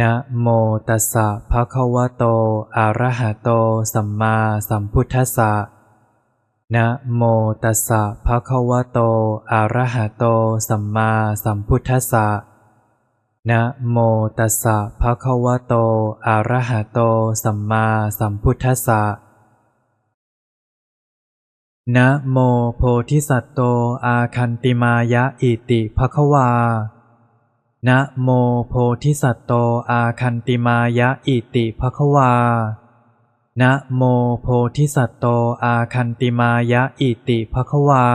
นะโมตัสสะภะคะวะโต อะระหะโต สัมมาสัมพุทธัสสะ นะโมตัสสะภะคะวะโต อะระหะโต สัมมาสัมพุทธัสสะ นะโมตัสสะภะคะวะโต อะระหะโต สัมมาสัมพุทธัสสะ นะโมโพธิสัตโต อาคันติมายะอิติภะคะวา นะโมโพธิสัตโตอาคันติมายะอิติภควา นะโมโพธิสัตโตอาคันติมายะอิติภควา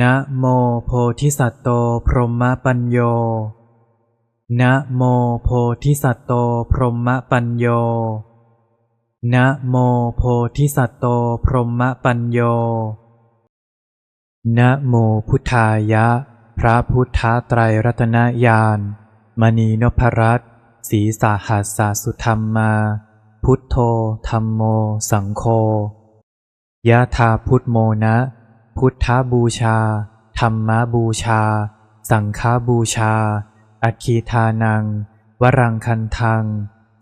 นะโมโพธิสัตโตพรหมปัญโย นะโมโพธิสัตโตพรหมปัญโย นะโมโพธิสัตโตพรหมปัญโย นะโมพุทธายะ พระพุทธไตรรัตนญาณมณีนพรัตน์ศรีสาหัสสาสุธรรมมา พุทโธธรรมโม สังโฆยะธาพุทโมนะ พุทธบูชา ธรรมบูชา สังฆบูชา อัคคีทานัง วรังคันทัง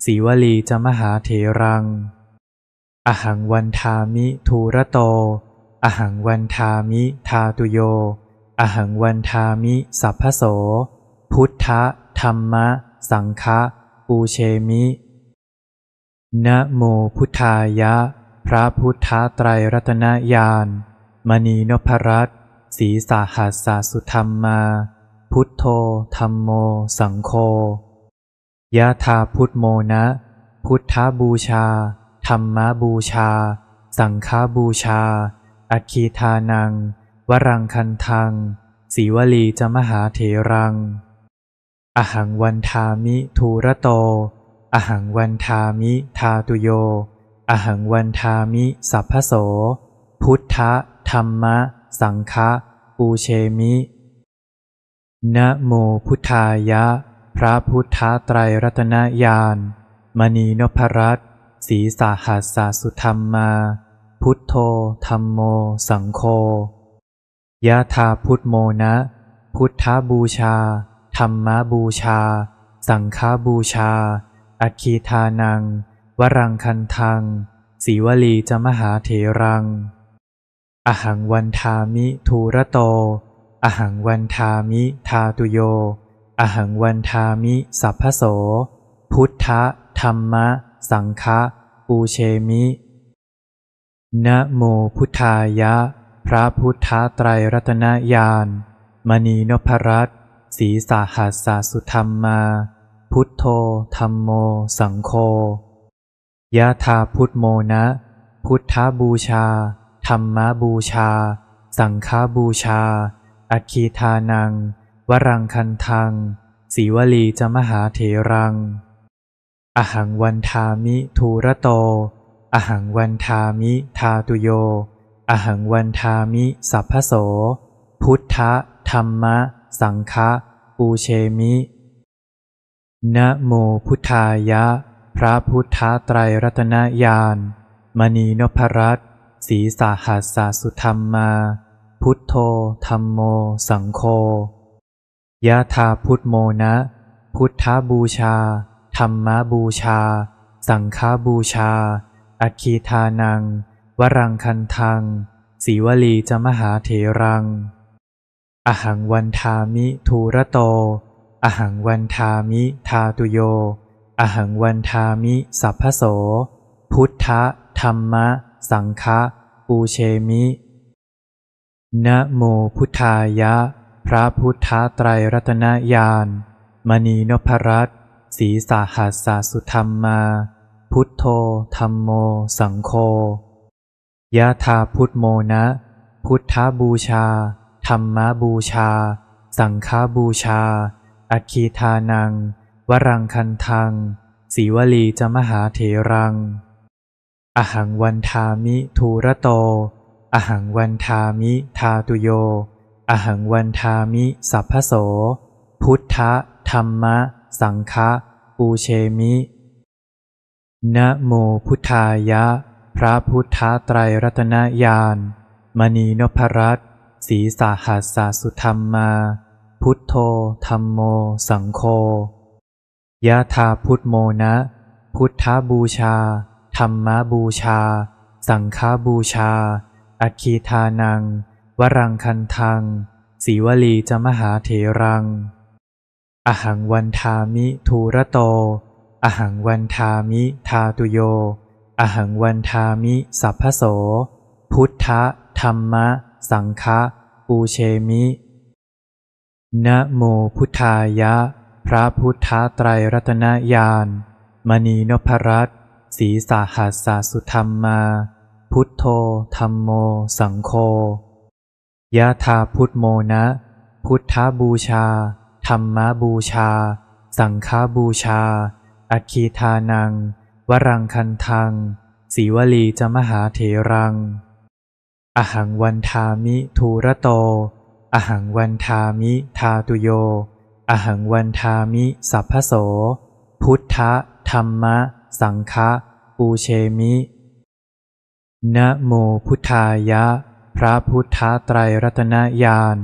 สีวลีจะมหาเถรัง อหังวันทามิทูระโต อหังวันทามิทาตุโย อหังวันทามิสัพพโส พุทธะธรรมะ สังฆะปูเชมินะโมพุทธายะ พระพุทธไตรรัตนญาณมณีนพรัตน์ศรีสาหัสสาสุธรรมมา พุทโธธรรมโม สังโฆยะธาพุทโมนะ พุทธบูชา ธรรมบูชา สังฆบูชา อัคีทานัง วรังคันทัง สีวลีจมหาเถรัง อหังวันทามิทูระโต อหังวันทามิทาตุโย อหังวันทามิสัพพโส พุทธธรรมะ สังฆะปูเชมินะโมพุทธายะ พระพุทธไตรรัตนญาณมณีนพรัตน์ศีสาหัสสาสุธรรมมา พุทโธธรรมโม สังโฆยะธาพุทโมนะ พุทธบูชา ธรรมบูชา สังฆบูชา อัคคีทานัง วรังคันทังสีวลีจมหาเถรัง อหังวันทามิทูระโต อหังวันทามิทาตุโย อหังวันทามิสัพพโส พุทธธรรมะ สังฆะปูเชมิ นะโมพุทธายะ พระพุทธไตรรัตนญาณมณีนพรัตศีสาหัสสาสุธรรมมา พุทโธธรรมโม สังโฆยะธาพุทโมนะ พุทธบูชา ธรรมบูชา สังฆบูชา อัคคีทานัง วรังคันทังสีวลีจะมหาเถรัง อหังวันทามิทูระโต อหังวันทามิทาตุโย อหังวันทามิสัพพโส พุทธะธรรมะ สังฆะปูเชมินะโมพุทธายะ พระพุทธไตรรัตนญาณมณีนพรัตน์ศรีสาหัสสาสุธรรมมา พุทโธธรรมโม สังโฆยะธาพุทโมนะ พุทธบูชา ธรรมบูชา สังฆบูชา อัคีทานัง วรังคันทัง สีวลีจมหาเถรัง อหังวันทามิทูระโต อหังวันทามิทาตุโย อหังวันทามิสัพพโส พุทธธรรมะ สังฆะปูเชมินะโมพุทธายะ พระพุทธไตรรัตนญาณมณีนพรัตน์ศีสาหัสสาสุธรรมมา พุทโธธรรมโม สังโฆยะธาพุทโมนะ พุทธบูชา ธรรมบูชา สังฆบูชา อัคคีทานัง วรังคันทังสีวลีจมหาเถรัง อหังวันทามิทูระโต อหังวันทามิทาตุโย อหังวันทามิสัพพโส พุทธธรรมะ สังฆะปูเชมิ นะโมพุทธายะ พระพุทธไตรรัตนญาณมณีนพรัตน์ศรีสาหัสสาสุธรรมมา พุทโธธรรมโม สังโฆยะธาพุทโมนะ พุทธบูชา ธรรมบูชา สังฆบูชา อัคคีทานัง วรังคันทังสีวลีจะมหาเถรัง อหังวันทามิทูระโต อหังวันทามิทาตุโย อหังวันทามิสัพพโส พุทธะธรรมะ สังฆะปูเชมินะโมพุทธายะ พระพุทธไตรรัตนญาณมณีนพรัตสีสาหัสสาสุธรรมมา พุทโธธรรมโม สังโฆยะธาพุทโมนะ พุทธบูชา ธรรมบูชา สังฆบูชา อัคีทานัง วรังคันทัง สีวลีจะมหาเถรัง อหังวันทามิทูระโต อหังวันทามิทาตุโย อหังวันทามิสัพพโส พุทธธรรมะ สังฆะปูเชมินะโมพุทธายะ พระพุทธไตรรัตนญาณ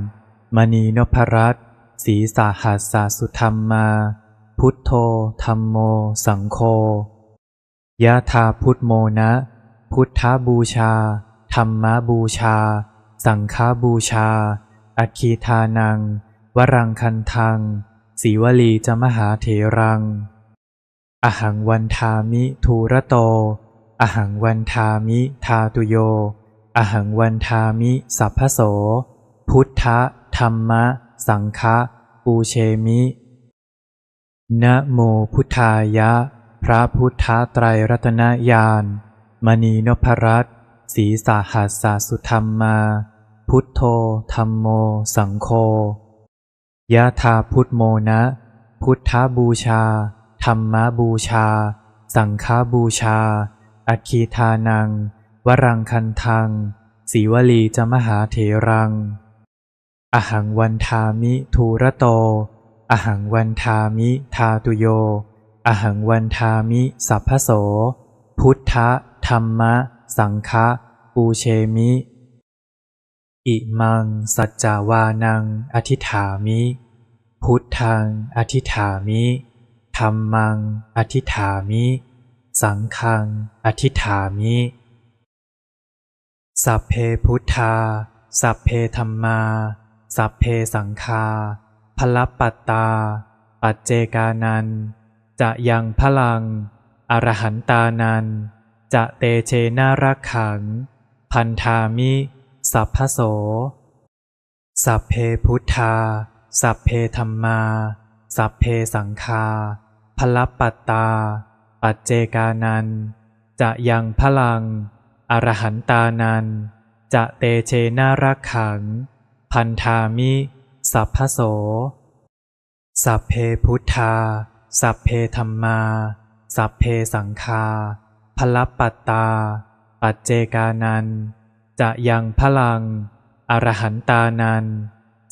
มณีนพรัตน์สีสาหัสสาสุธรรมมา พุทโธธรรมโม สังโฆยะธาพุทโมนะ พุทธบูชา ธรรมบูชา สังฆบูชา อัคคีทานัง วรังคันทังสีวลีจะมหาเถรัง อหังวันทามิทูระโต อหังวันทามิทาตุโย อหังวันทามิสัพพโส พุทธธรรมะ สังฆะปูเชมิ นะโมพุทธายะ พระพุทธไตรรัตนญาณมณีนพรัตน์สีสาหัสสาสุธรรมมา พุทโธธรรมโม สังโฆยะธาพุทโมนะ พุทธบูชา ธรรมบูชา สังฆบูชา อัคคีทานัง วรังคันทังสีวลีจะมหาเถรัง อหังวันทามิทูระโต อหังวันทามิทาตุโย อหังวันทามิสัพพโส พุทธะธรรมะ สังฆะปูเชมิ อิมัง สัจจาวานัง อธิฐามิ พุทธัง อธิฐามิธรรมัง อธิฐามิ สังฆัง อธิฐามิ สัพเพพุทธา สัพเพธรรมา สัพเพสังฆา พลัปปัตตา ปัจเจกานันจะยังพลัง อรหันตานันจะเตเชนารักขัง พันธามิ สัพพโส สัพเพพุทธา สัพเพธรรมา สัพเพสังฆาพลัปปัตตา ปัจเจกานันจะยังพลัง อรหันตานันจะเตเชนารักขัง พันธามิ สัพพโส สัพเพพุทธา สัพเพธรรมา สัพเพสังฆาพลัปปัตตา ปัจเจกานัน จะยังพลัง อรหันตานัน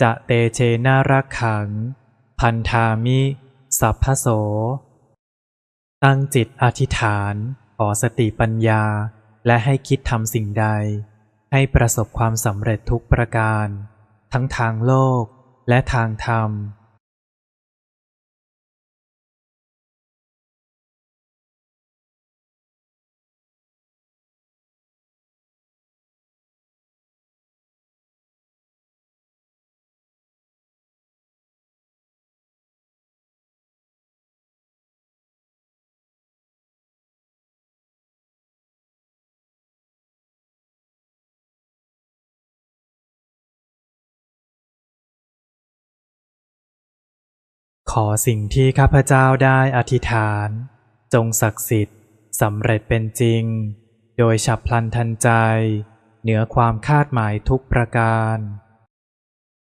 จะเตเชนารักขัง พันธามิ สัพพโส ตั้งจิตอธิษฐานขอสติปัญญา และให้คิดทำสิ่งใด ให้ประสบความสำเร็จทุกประการ ทั้งทางโลก และทางธรรม ขอสิ่งที่ข้าพเจ้าได้อธิษฐาน จงศักดิ์สิทธิ์สำเร็จเป็นจริง โดยฉับพลันทันใจ เหนือความคาดหมายทุกประการ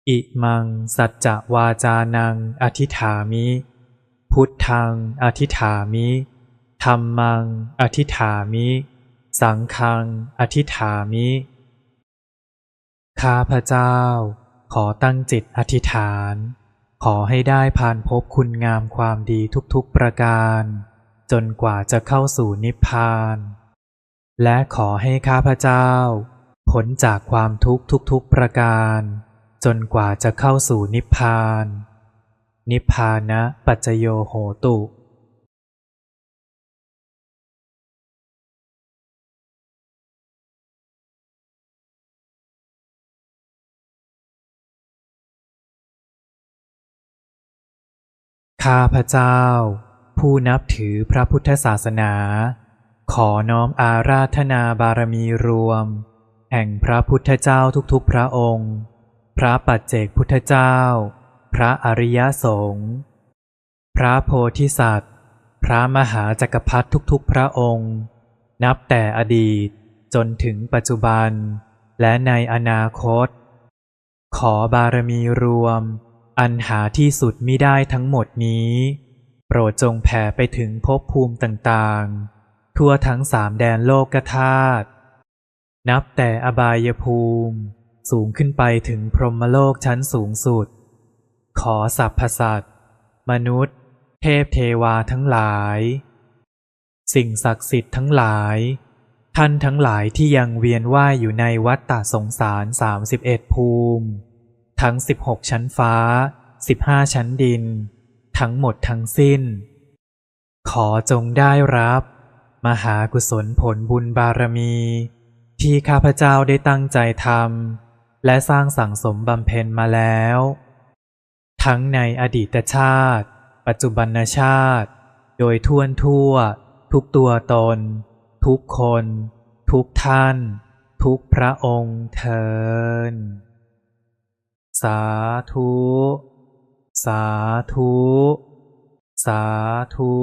อิมังสัจจะวาจานังอธิษฐามิ พุทธังอธิษฐามิธรรมังอธิษฐามิ สังฆังอธิษฐามิ ข้าพเจ้า ขอตั้งจิตอธิษฐาน ขอให้ได้ผ่านพบคุณงามความดีทุกๆประการ จนกว่าจะเข้าสู่นิพพาน และขอให้ข้าพเจ้าพ้นจากความทุกข์ทุกๆประการ จนกว่าจะเข้าสู่นิพพาน นิพพานะปัจจโยโหตุ ข้าพระเจ้า ผู้นับถือพระพุทธศาสนา ขอน้อมอาราธนาบารมีรวม แห่งพระพุทธเจ้าทุกๆพระองค์ พระปัจเจกพุทธเจ้า พระอริยสงฆ์พระโพธิสัตว์ พระมหาจักรพรรดิทุกๆพระองค์ นับแต่อดีตจนถึงปัจจุบัน และในอนาคต ขอบารมีรวม อันหาที่สุดมิได้ทั้งหมดนี้ โปรดจงแผ่ไปถึงภพภูมิต่างๆ ทั่วทั้งสามแดนโลกธาตุนับแต่อบายภูมิ สูงขึ้นไปถึงพรหมโลกชั้นสูงสุด ขอสัพพสัตว์มนุษย์ เทพเทวาทั้งหลาย สิ่งศักดิ์สิทธิ์ทั้งหลาย ท่านทั้งหลายที่ยังเวียนว่ายอยู่ในวัฏฏะสงสารสามสิบเอ็ดภูมิ ทั้งสิบหกชั้นฟ้าสิบห้าชั้นดิน ทั้งหมดทั้งสิ้น ขอจงได้รับ มหากุศลผลบุญบารมี ที่ข้าพเจ้าได้ตั้งใจทำและสร้างสั่งสมบำเพ็ญมาแล้ว ทั้งในอดีตชาติ ปัจจุบันชาติ โดยทั่วทั่ว ทุกตัวตน ทุกคน ทุกท่าน ทุกพระองค์เทิน สาธุ สาธุ สาธุ